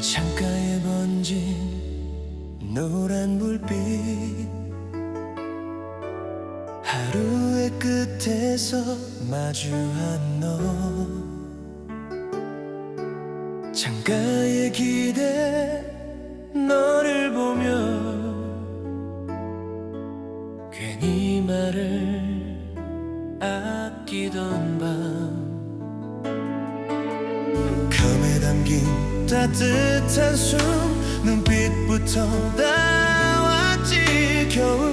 창가에 번진 노란 불빛. 하루의 끝에서 마주한 너. 창가에 기대 너를 보며 괜히 말을 아끼던 밤. 감에 담긴 따뜻한 숨 눈빛부터 닿았지 겨울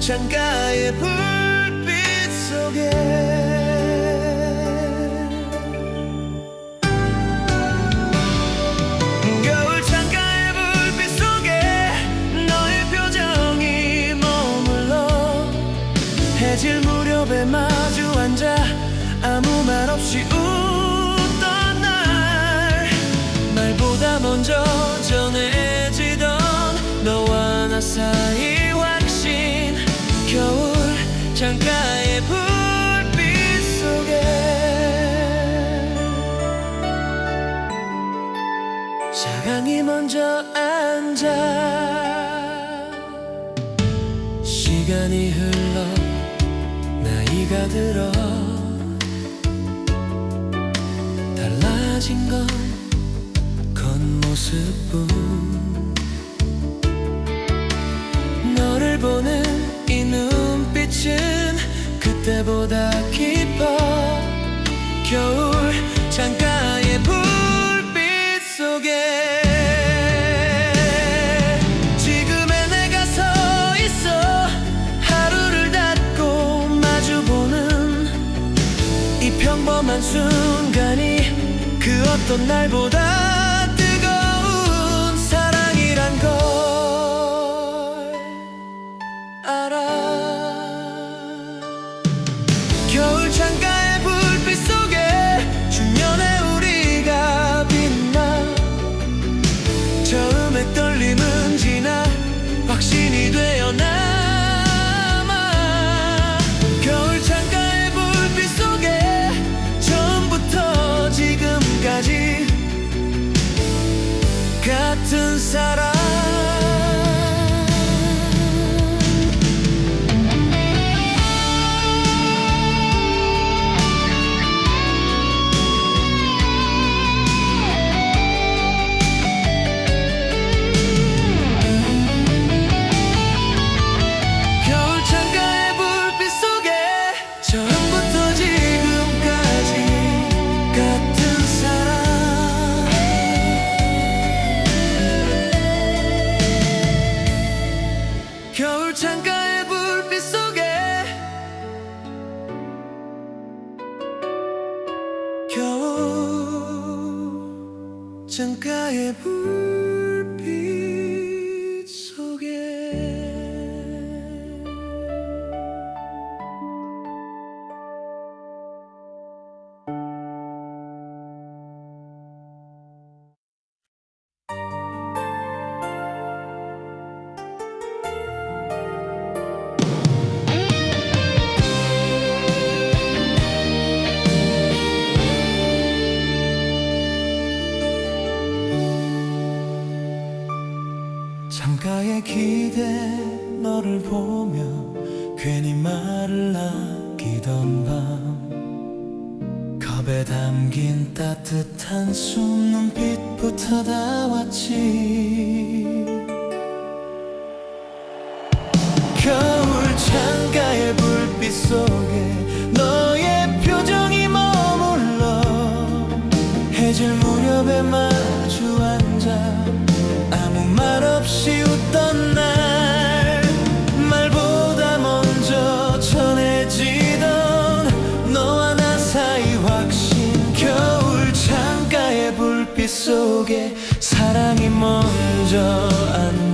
창가의 불빛 속에. 겨울 창가의 불빛 속에 너의 표정이 머물러. 해질 무렵에 마주 앉아 아무 말 없이 웃 나 사이 확신 겨울 창가의 불빛 속에. 사랑이 먼저 앉아 시간이 흘러 나이가 들어 달라진 건 겉모습뿐 그때보다 깊어 겨울 창가의 불빛 속에 지금의 내가 서 있어 하루를 닫고 마주보는 이 평범한 순간이 그 어떤 날보다 뜨거운 사랑이란 걸 알아 같은 사람 겨울 창가 창가에 기대 너를 보며 괜히 말을 아끼던 밤. 컵에 담긴 따뜻한 숨 눈빛부터 닿았지. 겨울 창가의 불빛 속에 속에 사랑이 먼저 앉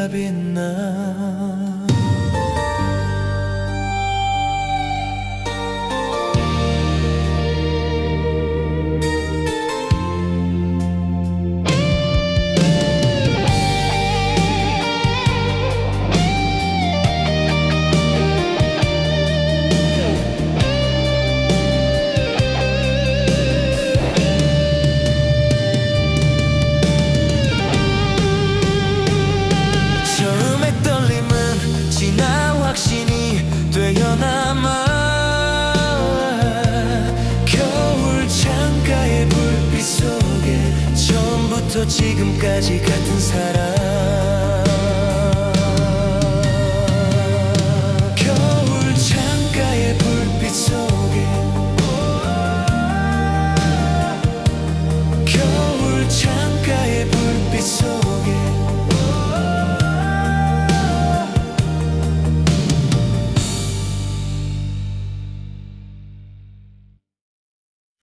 I've been there. 지금까지 같은 사람.